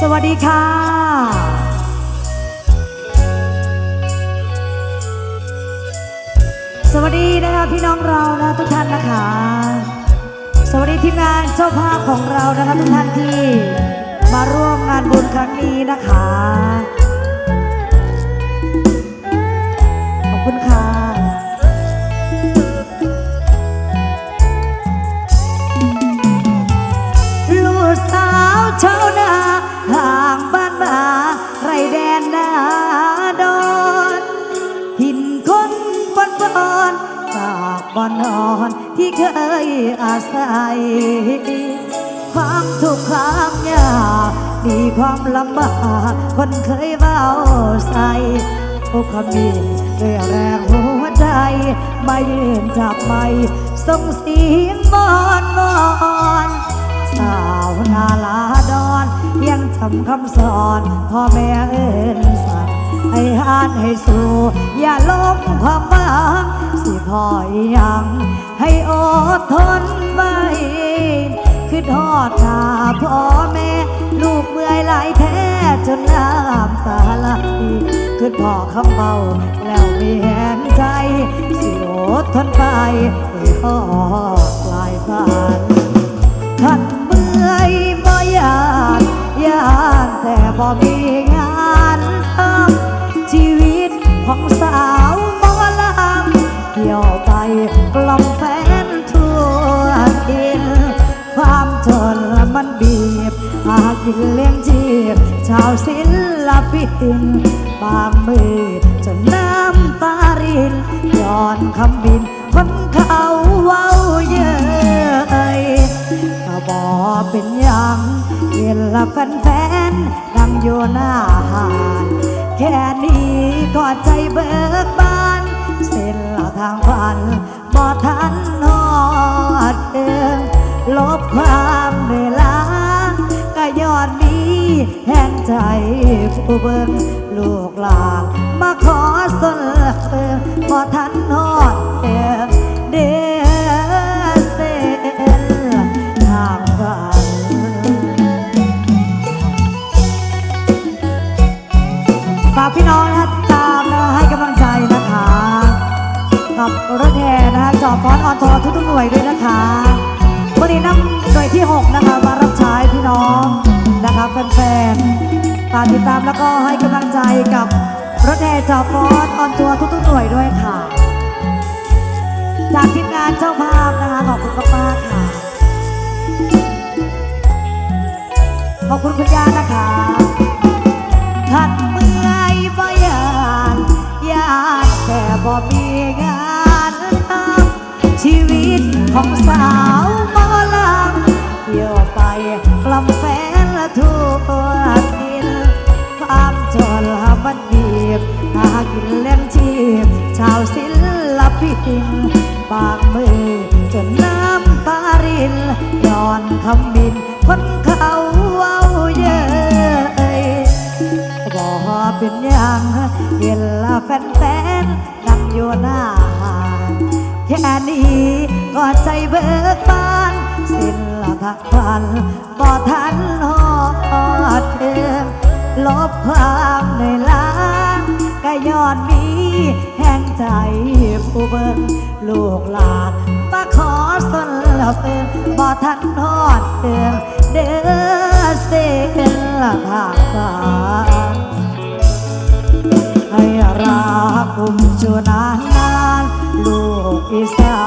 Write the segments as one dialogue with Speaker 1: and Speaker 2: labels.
Speaker 1: สวัสดีค่ะ สวัสดีนะคะพี่น้องเรานะทุกท่านนะคะ สวัสดีทีมงานเจ้าภาพของเรานะคะทุกท่านที่มาร่วมงานบุญครั้งนี้นะคะ ขอบคุณค่ะ บอนนอนที่เคยอาศัย ความทุกข์ความยากมีความลำบากคนเคยเบาใส่พวกขมิ้นด้วยแรงหัวใจมายืนจับไม่ส่งเสียงบอนวอนสาวนาลาดอนยังจำคำสอนพ่อแม่เอินสั่งให้หานให้สู้อย่าล้มความหวัง สิพอยยัง ให้อดทนไว้คือทอดหาพ่อแม่ ลูกเมื่อยหลายแท้จนน้ำตาไหลคือพ่อคำเบาแล้วมีแหนใจ สิอดทนไปให้พ่อปลายฝันขันเมื่อยบ่อยากยานแต่บ่มีงานทำชีวิตของสาว เกี่ยวไปกล่อมแฟนทั่วดินความจนมันบีบหากินเลี้ยงชีพชาวศิลปินบางมือจนน้ำตารินย้อนคำบินคนเขาเว้าเย้ยก็บอเป็นยังเห็นละแฟนๆนั่งอยู่หน้าหานแค่นี้ก็ใจเบิกบาน เส้นละทางฝันบ่ทันนอดเอิงลบความเหนื่อยล้าก็ยอดมีแห่งใจผู้เบิ่งลูกหลานมาขอสนเอิงบ่ทันนอดเอิงเด้อเส้นทางฝันฝากพี่น้องนะ ทุกทุกๆหน่วยด้วยนะคะวันนี้นำหน่วยที่ 6 นะคะ มารับใช้พี่น้องนะคะแฟนๆฝากติดตามแล้วก็ให้กำลังใจกับรถแห่จอฟอนออนทัวร์ทุกๆหน่วยด้วยค่ะ จากทีมงานเจ้าภาพนะคะขอบคุณมากๆค่ะ ขอบคุณคุณย่านะคะขันเมื่อยบ่ยานยานแต่บ่มีงาน ชีวิตของสาวมอลำเที่ยวไปกล่อมแฟนละทั่วทินความจนละมันบีบหากินเลี้ยงชีพ ชาวศิลปินบางมือจนน้ำตารินย้อนคำบินคนเขาเว้าเย้ยบอกเป็นอย่างเห็นละแฟนๆนั่งอยู่หน้า แค่นี้ก็ใจเบิกบานสิ้นละทักพันบ่ทันหอดเทิงลบความในล้าก็ยอดมีแห่งใจผู้เบิ่ อีสา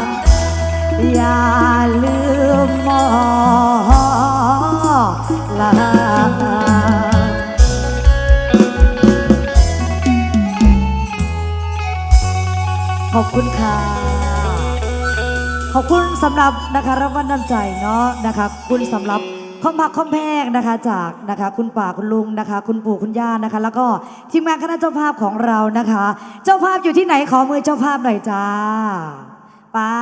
Speaker 1: นอย่าลืมมอลาขอบคุณค่ะ ขอบคุณสำหรับนะคะรางวัลน้ำใจเนาะนะคะคุณสำหรับ ข้อมผักข้อมแพงนะคะ จากนะคะคุณป่าคุณลุงนะคะ คุณปู่คุณย่านะคะ แล้วก็ทีมงานคณะเจ้าภาพของเรานะคะ เจ้าภาพอยู่ที่ไหนขอมือเจ้าภาพหน่อยจ้าป้า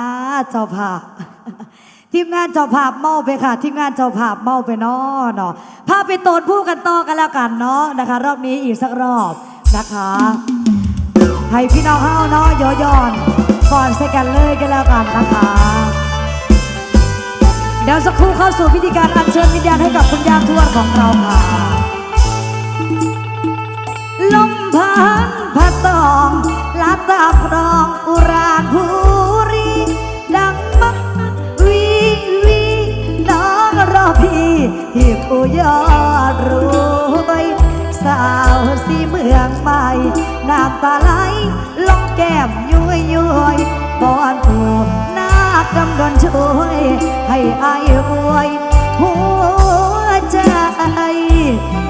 Speaker 1: เจ้าภาพทีมงานเจ้าภาพเมาไปค่ะทีมงานเจ้าภาพเมาไปเนาะเนาะพาพไปโตนผู้กันต่อกันแล้วกันเนาะนะคะ รอบนี้อีกสักรอบนะคะให้พี่น้องเฮาเนาะย้อนก่อนใส่กันเลยกันแล้วกันนะคะ เดี๋ยวสักครู่เข้าสู่พิธีการอัญเชิญวิญญาณให้กับคุณยามทวดของเราค่ะ ลมพัดพัดตองลาตาพรองอุราภู ช่วยให้อายอวยหัวใจ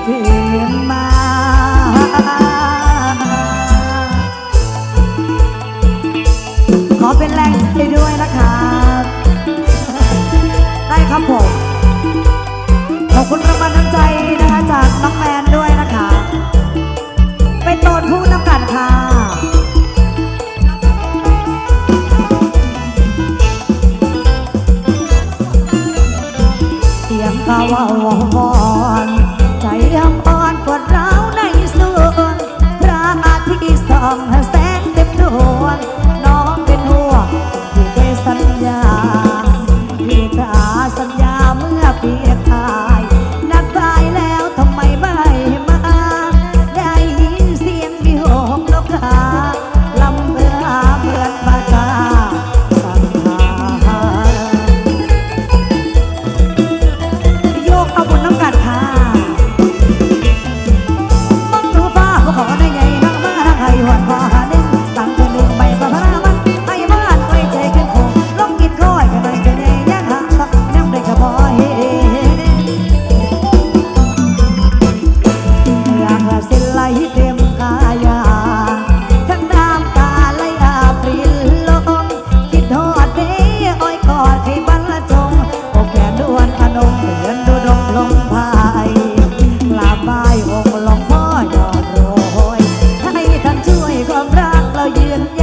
Speaker 1: เกินมาขอเป็นแรงใจด้วยนะครับ ได้ครับผม ขอบคุณรางวัลน้ำใจนะคะ điên.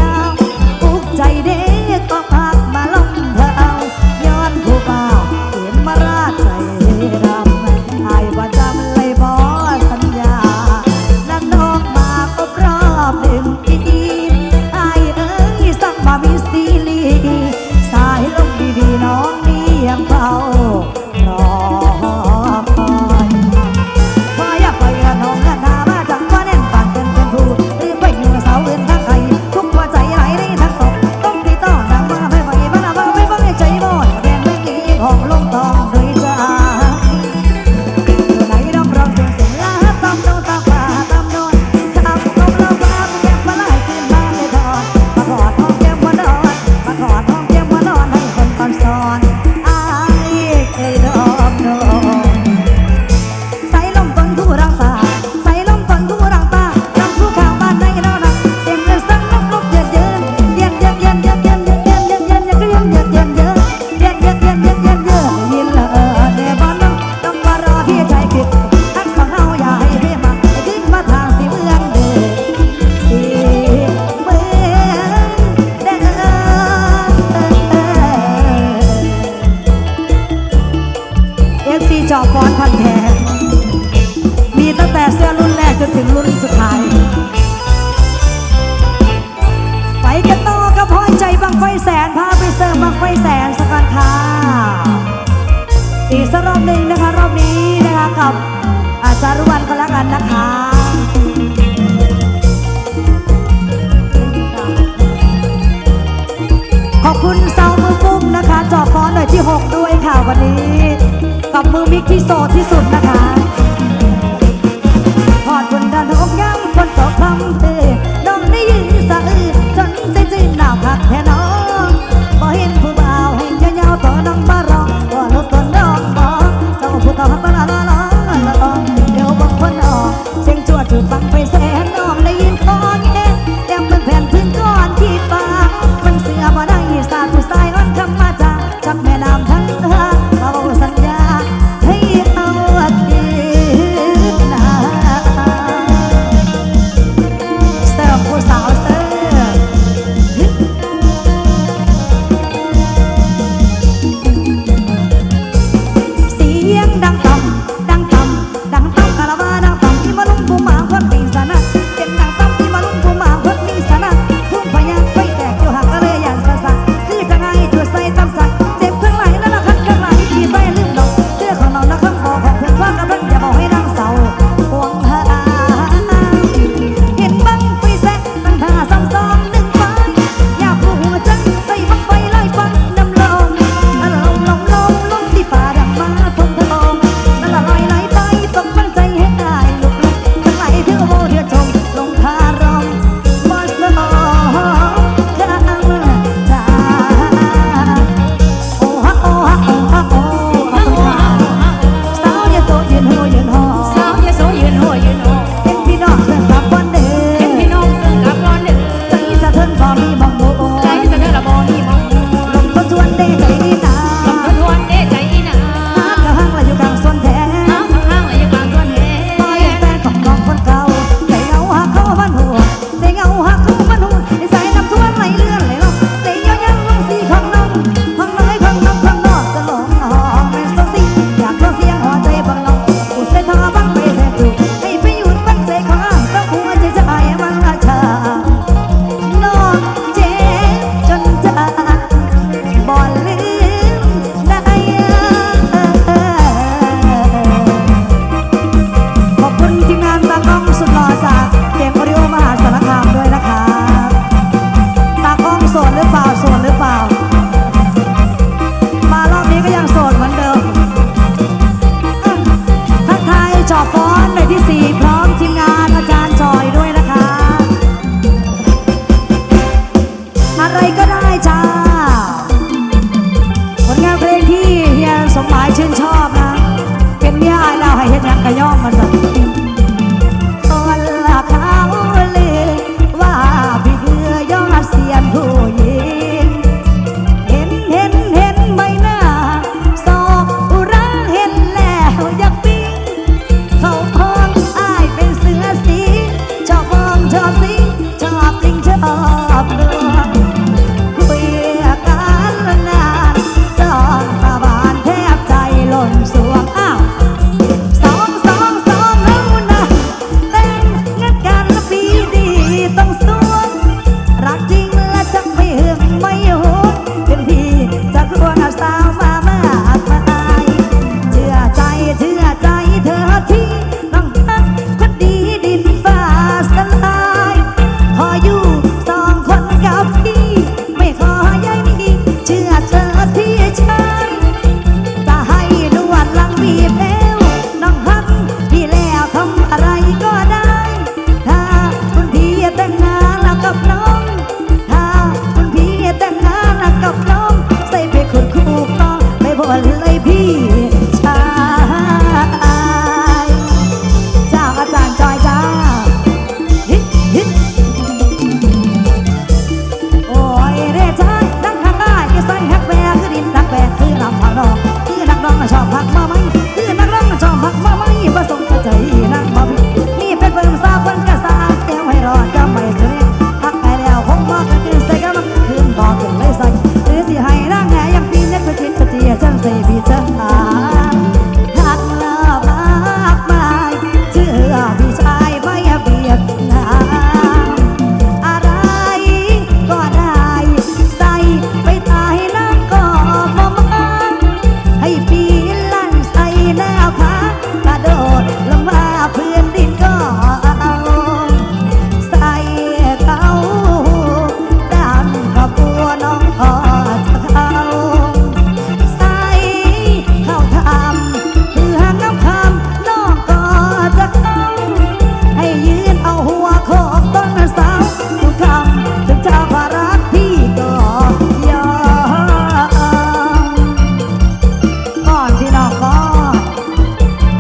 Speaker 1: ไ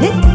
Speaker 1: ฮิ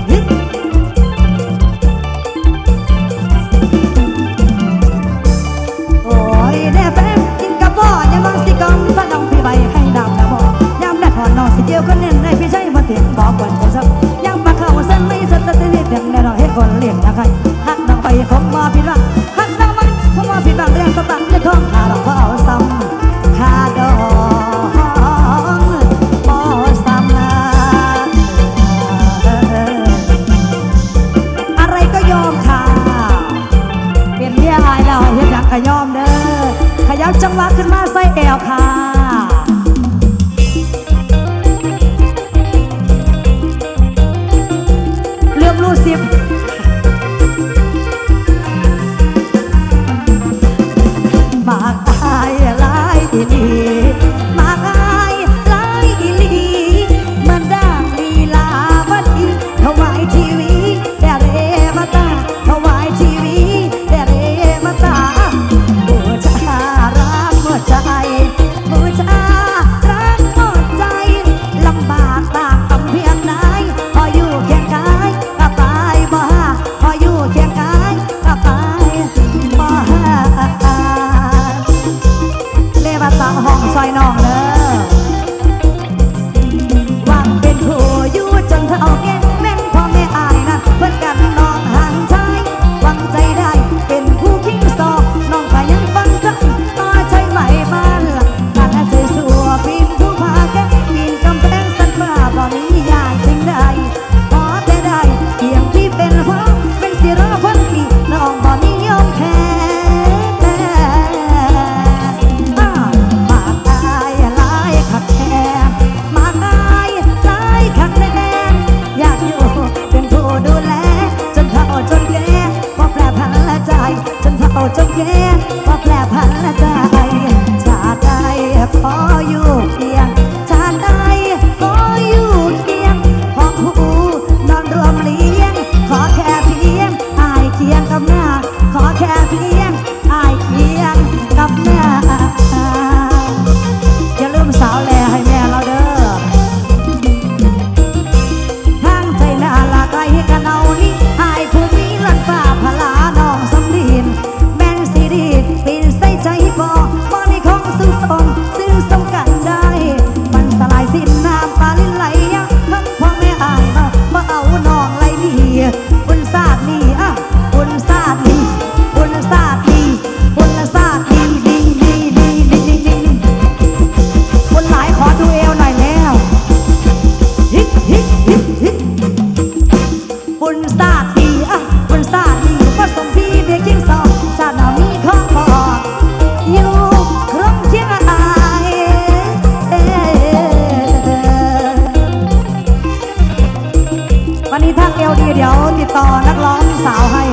Speaker 1: วันนี้ทางเอวดีเดี๋ยวติดต่อนักร้องสาวให้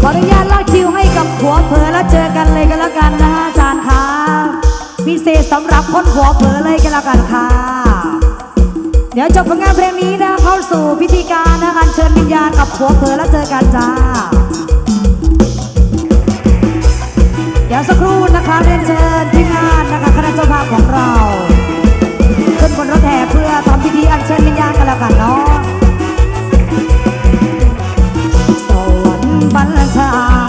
Speaker 1: ขออนุญาตลากคิวให้กับหัวเผลอแล้วเจอกันเลยกันแล้วกันนะฮะอาจารย์ค่ะพิเศษสำหรับคนหัวเผลอเลยกันแล้วกันค่ะ เดี๋ยวจบผลงานเพลงนี้นะเข้าสู่พิธีการนะคะเชิญวิญญาณกับหัวเผลอแล้วเจอกันจ้าเดี๋ยวสักครู่นะคะเรียนเชิญที่งานนะคะคณะเจ้าภาพของเรา รถแห่เพื่อทำพิธีอัญเชิญวิญญาณกันแล้วกันเนาะสวรรค์บรรชา